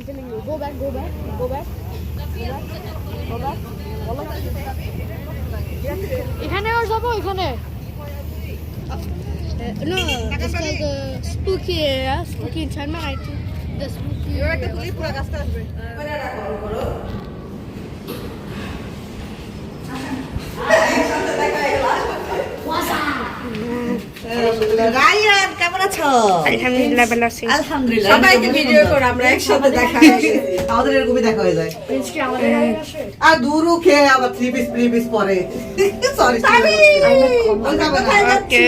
I'm telling you. Go back, go back, go back. Go back. Go back. এখানে আর যাব এখানে No, it's called the spooky area. Spooky in China, I think. The spooky area. Ryan কেমন আছো? আলহামদুলিল্লাহ ভালো আছি। আলহামদুলিল্লাহ। সবাইকে ভিডিও করে আমরা একসাথে দেখা আমাদের এরকমই দেখা হয়ে যায়। আজকে আমাদের গাড়ি আসে? আর দুরু খেয়ে আবার থ্রি পিস থ্রি পিস পরে। সরি কোথায় যাচ্ছি।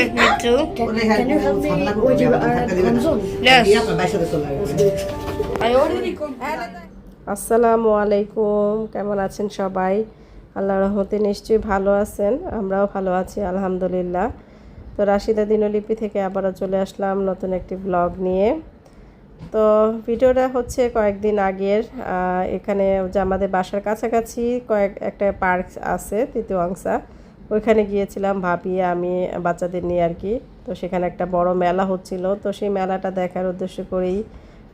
আসসালামু আলাইকুম কেমন আছেন সবাই? আল্লাহ রহমতে নিশ্চয়ই ভালো আছেন আমরাও ভালো আছি আলহামদুলিল্লাহ। তো রাশিদা দিনলিপি থেকে আবারও চলে আসলাম নতুন একটি ব্লগ নিয়ে। তো ভিডিওটা হচ্ছে কয়েকদিন আগের এখানে যে আমাদের বাসার কাছাকাছি কয়েক, একটা পার্ক আছে তৃতীয় অংশা। ওইখানে গিয়েছিলাম ভাবি, আমি, বাচ্চাদের নিয়ে আর কি। তো সেখানে একটা বড় মেলা হচ্ছিল, তো সেই মেলাটা দেখার উদ্দেশ্য করেই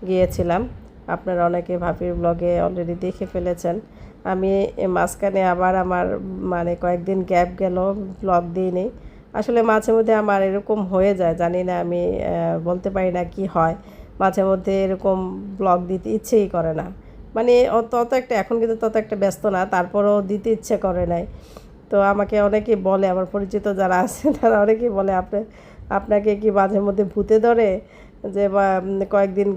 গিয়েছিলাম। আপনারা অনেকে ভাবির ব্লগে অলরেডি দেখে ফেলেছেন। আমি মাঝখানে আবার আমার মানে কয়েকদিন গ্যাপ গেল ব্লগ দিইনি। আসলে মাঝে মধ্যে আমার এরকম হয়ে যায়, জানি না আমি বলতে পারি না কি হয়। মাঝে মধ্যে এরকম ব্লগ দিতে ইচ্ছেই করে না। মানে তত একটা, এখন কিন্তু তত একটা ব্যস্ত না, তারপরও দিতে ইচ্ছে করে নাই। তো আমাকে অনেকে বলে, আমার পরিচিত যারা আছে, তারা অনেকেই বলে, আপনি, আপনাকে কি মাঝে মধ্যে ভূতে ধরে? যে কয়েকদিন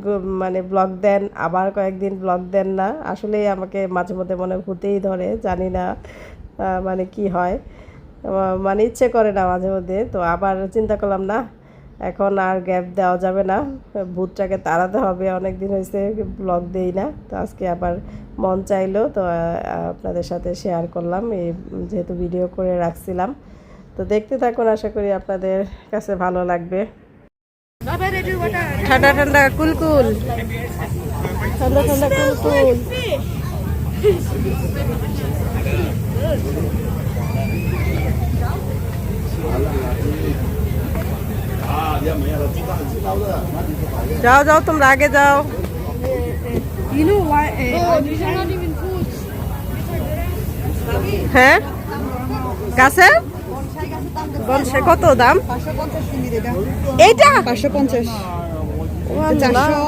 মানে ব্লগ দেন, আবার কয়েকদিন ব্লগ দেন না। আসলেই আমাকে মাঝে মধ্যে মনে ভূতেই ধরে, জানি না মানে কি হয়। মানে ইচ্ছে করে না মাঝে মধ্যে, তো আবার চিন্তা করলাম, না, এখন আর গ্যাপ দেওয়া যাবে না, ভূতটাকে তাড়াতে হবে অনেক দিন হয়েছে ব্লগ দেই না। তো আজকে আবার মন চাইলো, তো আপনাদের সাথে শেয়ার করলাম, এই যেহেতু ভিডিও করে রাখছিলাম। তো দেখতে থাকুন, আশা করি আপনাদের কাছে ভালো লাগবে। ঠান্ডা ঠান্ডা, কুলকুল। ঠান্ডা ঠান্ডা, কুলকুল। যাও যাও তোমরা আগে যাও। Why? oh. হ্যাঁ? গাছে? বনসাই কত দাম? এইটা? পাঁচশো পঞ্চাশ। চারশো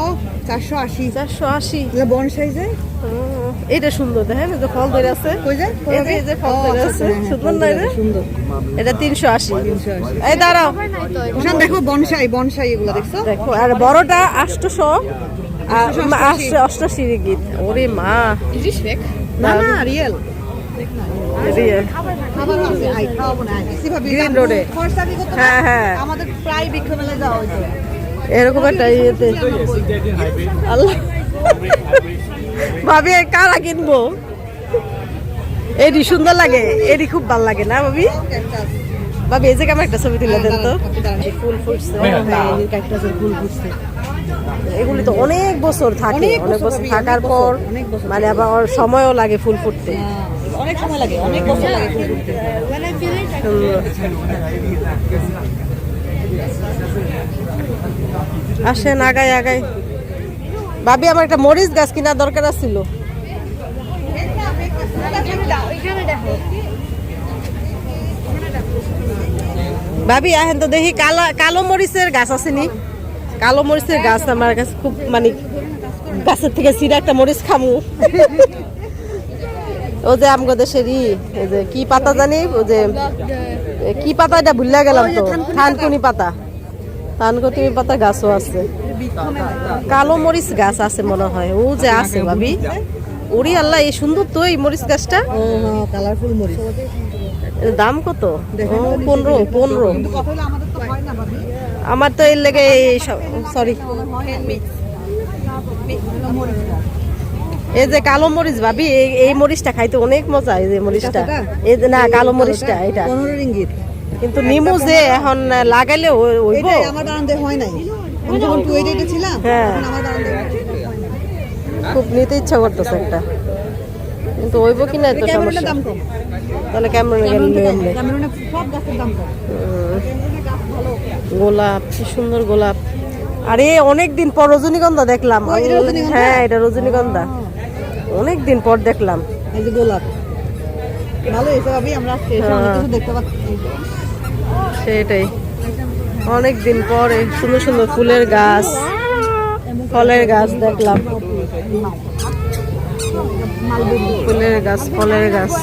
চারশো আশি। চারশো আশি। বন যায় এইটা সুন্দর দেখেন এই যে ফল ধরে আছে। এই যে- এই যে ফল ধরে আছে। সুন্দর না এটা? সুন্দর। এটা তিনশো আশি। এই দাঁড়াও। ওখানে দেখো বনসাই বনসাই এগুলো দেখছ? দেখো আর বড়টা আটশোশো আর আটশো অষ্টাশি ওরে মা? না না রিয়েল। হ্যাঁ, হ্যাঁ। আমাদের প্রায় বিক্রম মেলায় যাওয়া হইতো এরকম একটা ইয়েতে। আল্লাহ। ভাবি কারা কিনবো। এডি সুন্দর লাগে এডি খুব ভালো লাগে না ভাবি? ভাবি এই যে কেমন একটা ছবি তুলে দেন তো। ফুল ফুটছে ফুল ফুটছে। এগুলি তো অনেক বছর থাকে অনেক বছর থাকার পর। মানে আবার সময়ও লাগে ফুল ফুটতে। অনেক সময় লাগে অনেক বছর লাগে ফুল ফুটতে। আসেন আগাই আগাই। ভাবি, আমার একটা মরিচ গাছ কেনার দরকার ছিল এখানে ভাবি, আহেন তো দেখি কালো কালো মরিচের গাছ আছে নি? কালো মরিচের গাছ আমার কাছে খুব মানে গাছের থেকে সিরা একটা মরিচ খামু। ও যে আমগো দেশের ই, এই যে কি পাতা জানি? ও যে কি পাতা এটা ভুলে গেলাম তো। থানকুনি পাতা। থানকুনি পাতা গাছও আছে। কালো মরিচ গাছ আছে মনে হয়। ও যে আছে ভাবি। ওরে আল্লাহ এই সুন্দর তো এই মরিচ গাছটা। কালারফুল মরিচ দাম কত? পনেরো পনেরো। আমার তো এর লেগে সরি এই যে কালো মরিচ ভাবি এই মরিচটা খাইতে অনেক মজা এই যে মরিচটা? এই যে না কালো মরিচটা এটা। কিন্তু নিমু যে এখন লাগাইলে হইব আমার হয় নাই। আমি যখন ছিলাম হ্যাঁ। তখন আমার বারান্দায় খুব নিতে ইচ্ছা করতেছে একটা। কিন্তু হইব কি না তো সমস্যা? দাম তাহলে কেমন গেল গোলাপ কি সুন্দর গোলাপ। আরে অনেক দিন পর রজনীগন্ধা দেখলাম। হ্যাঁ এটা রজনীগন্ধা। অনেক দিন পর দেখলাম। এই যে গোলাপ। ভালো আমরা আজকে দেখতে পাচ্ছি। সেটাই। অনেক দিন পরে সুন্দর সুন্দর ফুলের গাছ ফলের গাছ দেখলাম ফুলের গাছ ফলের গাছ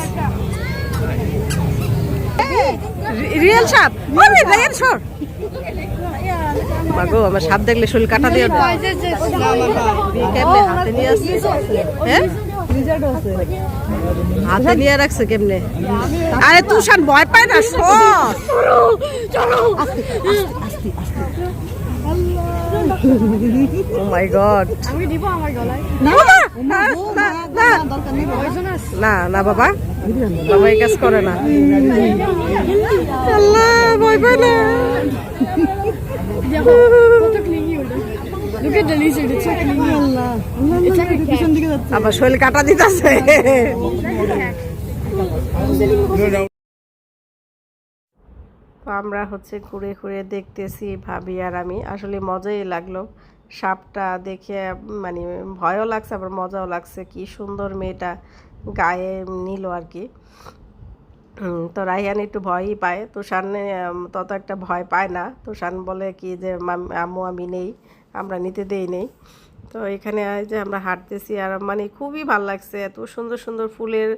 সাপ আমার সাপ দেখলে শরীর কাটা দিয়ে হাতে নিয়ে হ্যাঁ হাতে নিয়ে রাখছে কেমনে? আরে তুষার ভয় পায় না ও মাই গড আমি দিব আমার গলায়। না না, বাবা। না না বাবা। বাবা এই কাজ করে না। আল্লাহ ভয় পায় না। আবার শরীর কাটা দিতেছে। আমরা হচ্ছে ঘুরে ঘুরে দেখতেছি ভাবি আর আমি। আসলে মজাই লাগল। সাপটা দেখে মানে ভয়ও লাগছে আবার মজাও লাগছে। কি সুন্দর মেয়েটা গায়ে নিল আর কি। তো রাইহান একটু ভয়ই পায়। তুষান তত একটা ভয় পায় না। তুষান বলে কি যে আম্মু আমি নেই। আমরা নিতে দেই নেই। তো এখানে যে আমরা হাঁটতেছি আর মানে খুবই ভালো লাগছে এত সুন্দর সুন্দর ফুলের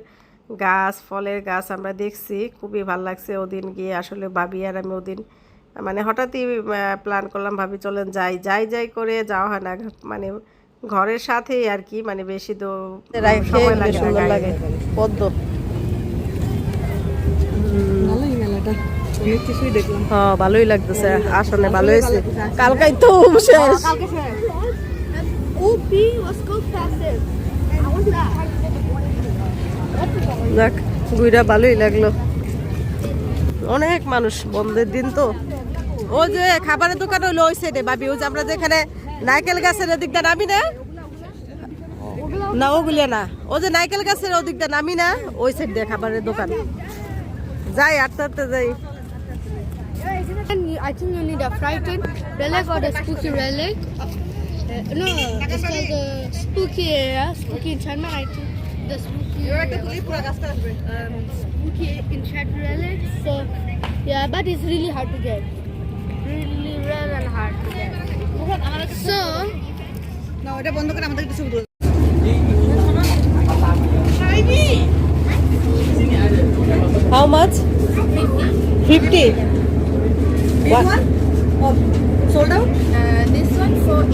গাছ ফলের গাছ আমরা দেখছি খুবই ভালো লাগছে ওদিন গিয়ে। আসলে ভাবি আর আমি ওদিন মানে হঠাৎই প্ল্যান করলাম ভাবি চলেন যাই। যাই যাই করে যাওয়া হয় না মানে ঘরের সাথেই আর কি মানে বেশি তো সময় লাগে সুন্দর লাগে। পদ্ম। ভালোই মেলাটা। অনেক হ্যাঁ ভালোই লাগতেছে। আসলে ভালো হয়েছে। কালকাই তো শেষ। that. যাক গুইরা ভালোই লাগল। অনেক মানুষ বন্ধের দিন তো। ও যে খাবারের দোকান হইল ওই সাইডে ভাবি ওই যে আমরা যেখানে নাইকেল গাছের ওদিকটা নামি না? না ওগুলিয়া না। ও যে নাইকেল গাছের ওদিকটা নামি না? ওই সাইড দিয়ে খাবারের দোকান। যাই আটতে আটতে যাই। I think you need a frightened relic or the spooky relic. Uh, no, it's like a spooky area, spooky enchantment. I think the spooky. Um, spooky enchantment relic. So yeah, but it's really hard to get. Really rare and hard to get. So. না ওটা বন্ধ করে আমাদের কিছু বলুন How much? 50. 50. What? one? Oh, sold out? Uh, this one for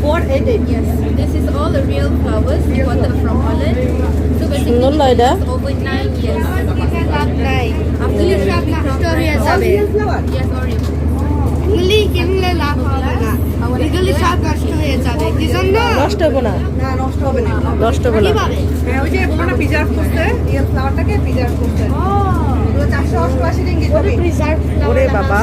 488? Yes. This is all the real flowers real water from Holland. So basically, no, like over 9 years. After you shop, story as a real? Yes, orange. করতে বাবা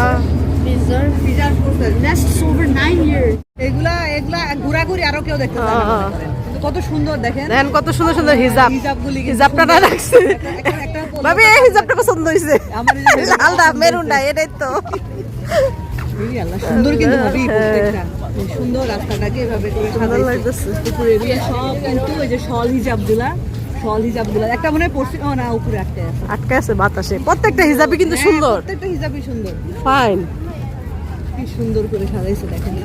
Preserve. Preserve করছে। That's over nine years. এগুলা এগুলা ঘোরাঘুরি আরও কেউ দেখতে চায় না করেন। কিন্তু কত সুন্দর দেখেন। দেখেন কত সুন্দর সুন্দর হিজাব। হিজাবগুলি হিজাবটা না রাখছে। একটা- একটা পলো- ভাবি এই হিজাবটা পছন্দ হয়েছে আমার এই যে লালটা এটাই তো। সুন্দর কিন্তু ভাবি প্রত্যেকটা। সুন্দর রাস্তাটাকে এভাবে করে ভালো লাগতেছে। উপরে এগুলো সব কিন্তু ওই যে শল হিজাবগুলা একটা মনে পড়ছে ও না উপরে একটা আছে। আটকে আছে বাতাসে। প্রত্যেকটা হিজাবই কিন্তু হ্যাঁ, সুন্দর। প্রত্যেকটা হিজাবই সুন্দর। ফাইন কি সুন্দর করে সাজাইছে দেখেন।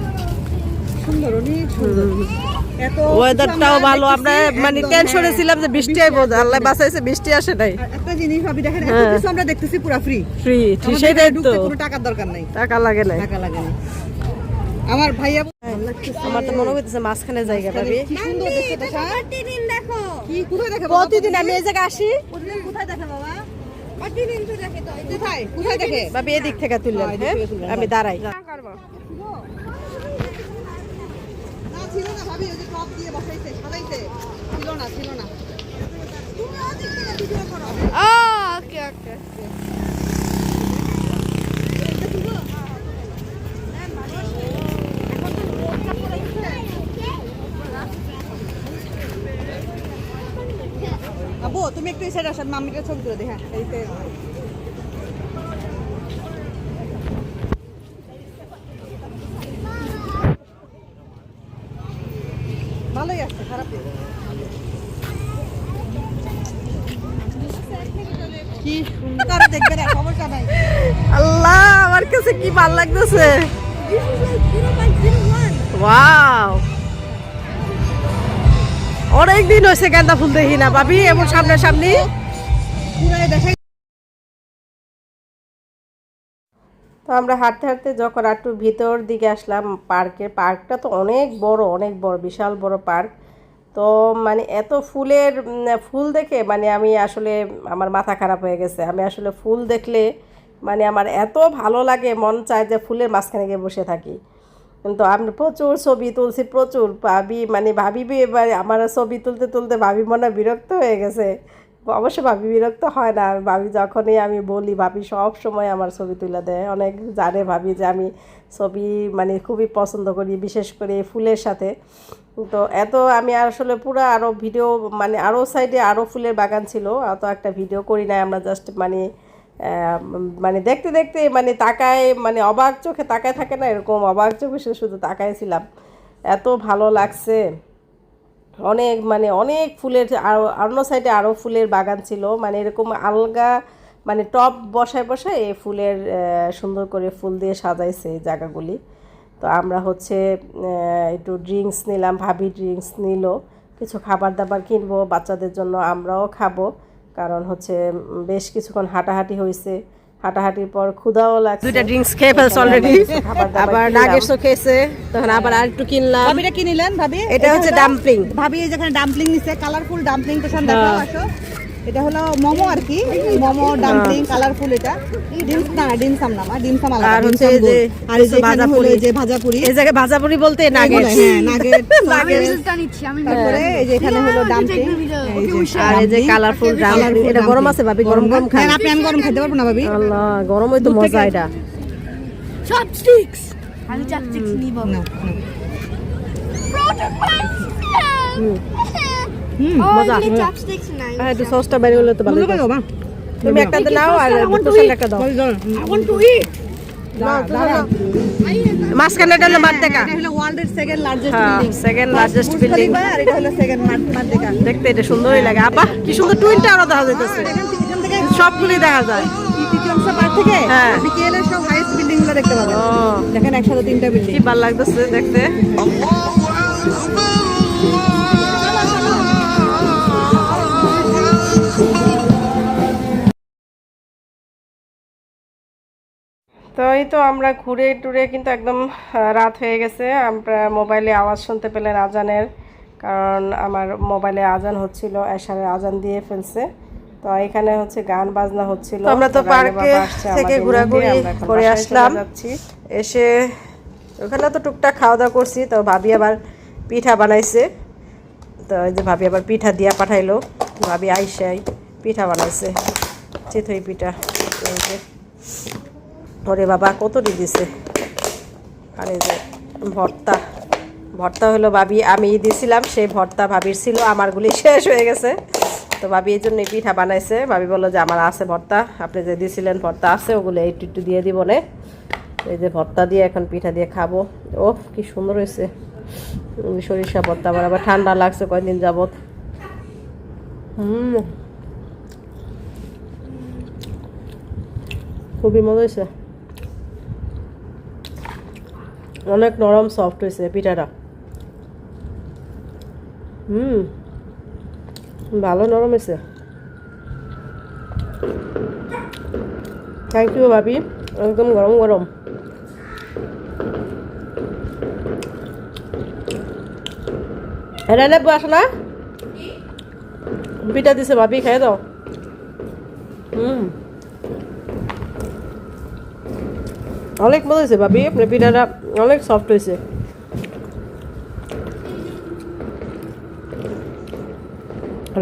সুন্দর অনেক সুন্দর। ওয়েদারটাও ভালো আমরা মানে টেনশনে ছিলাম যে বৃষ্টি আইবো আল্লাহ বাঁচাইছে বৃষ্টি আসে নাই। একটা জিনিস ভাবি দেখেন এত। কিছু আমরা দেখতেছি পুরো ফ্রি ফ্রি সেটাই তো। কোনো টাকার দরকার নাই। টাকা লাগে না টাকা লাগে না আমার ভাইয়া আমার তো মনে হইতেছে মাঝখানে জায়গা পাবি কি সুন্দর দেখতে প্রতিদিন দেখো। কি কোথায় দেখে প্রতিদিন আমি এই জায়গায় আসি। প্রতিদিন কোথায় দেখে বাবা? প্রতিদিন তো দেখে তো কোথায় কোথায় দেখে? ভাবি এদিক থেকে হ্যাঁ, হ্যাঁ? আমি দাঁড়াই। না ছিল না ভাবি ওই যে টপ দিয়ে বসাইছে সাজাইছে ছিল না ছিল না। ওকে ওকে। আবু তুমি একটু সাইডে আসেন মাম্মিকে ছবি তুলে দে হ্যাঁ এই সাইডে। খারাপ কি সুন্দর করে দেখবে না সমস্যা নাই আল্লাহ আমার কাছে কি ভালো লাগতেছে? অনেক দিন হয়েছে গাঁদা ফুল দেখি না। ভাবি এমন সামনে সামনে পুরাই দেখাই? তো আমরা হাঁটতে হাঁটতে যখন একটু ভিতর দিকে আসলাম পার্কের পার্কটা তো অনেক বড় অনেক বড় বিশাল বড় পার্ক। তো মানে এত ফুলের ফুল দেখে মানে আমি আসলে আমার মাথা খারাপ হয়ে গেছে। আমি আসলে ফুল দেখলে মানে আমার এত ভালো লাগে, মন চায় যে ফুলের মাঝখানে গিয়ে বসে থাকি। কিন্তু আমি প্রচুর ছবি তুলছি, প্রচুর ভাবি মানে ভাবি এবার আমার ছবি তুলতে তুলতে ভাবি মনে বিরক্ত হয়ে গেছে। অবশ্য ভাবি বিরক্ত হয় না। ভাবি যখনই আমি বলি, ভাবি সব সময় আমার ছবি তুলে দেয়। অনেক জানে ভাবি যে আমি ছবি মানে খুবই পছন্দ করি, বিশেষ করে ফুলের সাথে। তো এত আমি আসলে পুরো আরও ভিডিও মানে আরও সাইডে আরও ফুলের বাগান ছিল, অত একটা ভিডিও করি নাই আমরা জাস্ট মানে মানে দেখতে দেখতে মানে তাকায় মানে অবাক চোখে তাকায় থাকে না এরকম, অবাক চোখে শুধু তাকাইছিলাম। এত ভালো লাগছে। অনেক মানে অনেক ফুলের আরও অন্য সাইডে আরও ফুলের বাগান ছিল মানে এরকম আলগা মানে টপ বসায় বসায় এই ফুলের সুন্দর করে ফুল দিয়ে সাজাইছে এই জায়গাগুলি। তো আমরা হচ্ছে একটু ড্রিঙ্কস নিলাম ভাবি ড্রিঙ্কস নিল কিছু খাবার দাবার কিনবো বাচ্চাদের জন্য আমরাও খাব কারণ হচ্ছে বেশ কিছুক্ষণ হাঁটাহাঁটি হয়েছে হাঁটাহাঁটির পর ক্ষুধাও লাগছে। দুইটা ড্রিঙ্কস খেয়ে ফেলছে অলরেডি আবার নাগেটসও খেয়েছে তখন আবার আর একটু কিনলাম। ভাবিটা কি নিলেন ভাবি? এটা হচ্ছে ডাম্পলিং ভাবি এই যেখানে ডাম্পলিং নিছে কালারফুল ডাম্পলিং তো সব দেখাও আসো। এটা হলো মোমো আর কি। মোমো ডাম্পলিং কালারফুল এটা। ডিমস না ডিমসাম না মা ডিমসাম আলাদা আর হচ্ছে এই যে। আর এই যে ভাজা পুরি। যে ভাজা পুরি এই জায়গায় ভাজাপুরি বলতে নাগে হ্যাঁ নাগেট আমি রিজল্টটা নিচ্ছি আমি তারপরে এই যে এখানে হলো ডাম্পলিং। আর এই যে কালারফুল ডাম্পলিং। এটা গরম আছে ভাবি? গরম গরম খান আপনি আমি গরম খেতে পারব না ভাবি। আল্লাহ গরম হইতো মজা এটা। চপস্টিক্স আমি চপস্টিক্স নিব। না, না। হুম মজা। চপস্টিক্স নাই আর একটু সসটা বাইরে হলে তো ভালো বলতে মা? তুমি একটা নাও আর একটা দাও। মাঝখানে এটা হলো মাদ্দেকা সেকেন্ড লার্জেস্ট হ্যাঁ বিল্ডিং সেকেন্ড লার্জেস্ট বিল্ডিং আর এটা হলো সেকেন্ড মার্দেকা দেখতে এটা সুন্দরই লাগে। আপা কি সুন্দর টুইন টাওয়ারও দেখা যাইতেছে। এখান থেকে এখান থেকে। সবগুলি দেখা যায়। থেকে হ্যাঁ। বিকেলে সব হাইস্ট বিল্ডিংগুলো দেখতে পাবেন। দেখেন একসাথে তিনটা বিল্ডিং কি ভালো লাগতেছে দেখতে। তো এই তো আমরা ঘুরে টুরে কিন্তু একদম রাত হয়ে গেছে। আমরা মোবাইলে আওয়াজ শুনতে পেলেন আজানের কারণ আমার মোবাইলে আজান হচ্ছিল এশারে আজান দিয়ে ফেলছে। তো এখানে হচ্ছে গান বাজনা হচ্ছিল। আমরা তো পার্কে থেকে ঘোরাঘুরি করে আসলাম। এসে ওখানে তো টুকটাক খাওয়া দাওয়া করছি তো ভাবি আবার পিঠা বানাইছে। তো এই যে ভাবি আবার পিঠা দিয়া পাঠাইলো। ভাবি আইসাই পিঠা বানাইছে চিতই পিঠা। ওরে বাবা কতটি দিছে? আর এই যে, ভর্তা। ভর্তা হলো ভাবি, আমি দিছিলাম, সেই ভর্তা ভাবির ছিল আমারগুলি শেষ হয়ে গেছে। তো ভাবি এই জন্য পিঠা বানাইছে। ভাবি বলল যে, আমার আছে ভর্তা, আপনি যে দিয়েছিলেন ভর্তা আছে, ওগুলো একটু একটু দিয়ে দিব নে। এই যে ভর্তা দিয়ে এখন পিঠা দিয়ে খাব। ও কি সুন্দর হয়েছে। সরিষা ভর্তা, আমার আবার ঠান্ডা লাগছে, কয়দিন যাবত হুম। খুবই মজা হয়েছে। অনেক নরম সফট হয়েছে পিঠাটা। হুম ভালো নরম হয়েছে। থ্যাংক ইউ ভাবি। একদম গরম গরম। এটা নেব আসো না পিঠা দিছে ভাবি খেয়ে দাও। হুম। অনেক মজা হয়েছে ভাবি আপনার পিঠাটা অনেক সফট হয়েছে।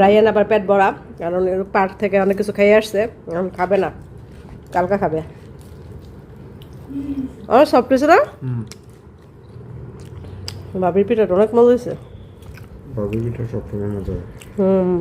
রায়ান আবার পেট ভরা কারণ পাট থেকে অনেক কিছু খেয়ে আসছে খাবে না কালকা খাবে। অনেক সফট হয়েছে না? ভাবির পিঠাটা অনেক মজা হয়েছে। বাবু পিঠা সবসময় মজা হয়। হুম।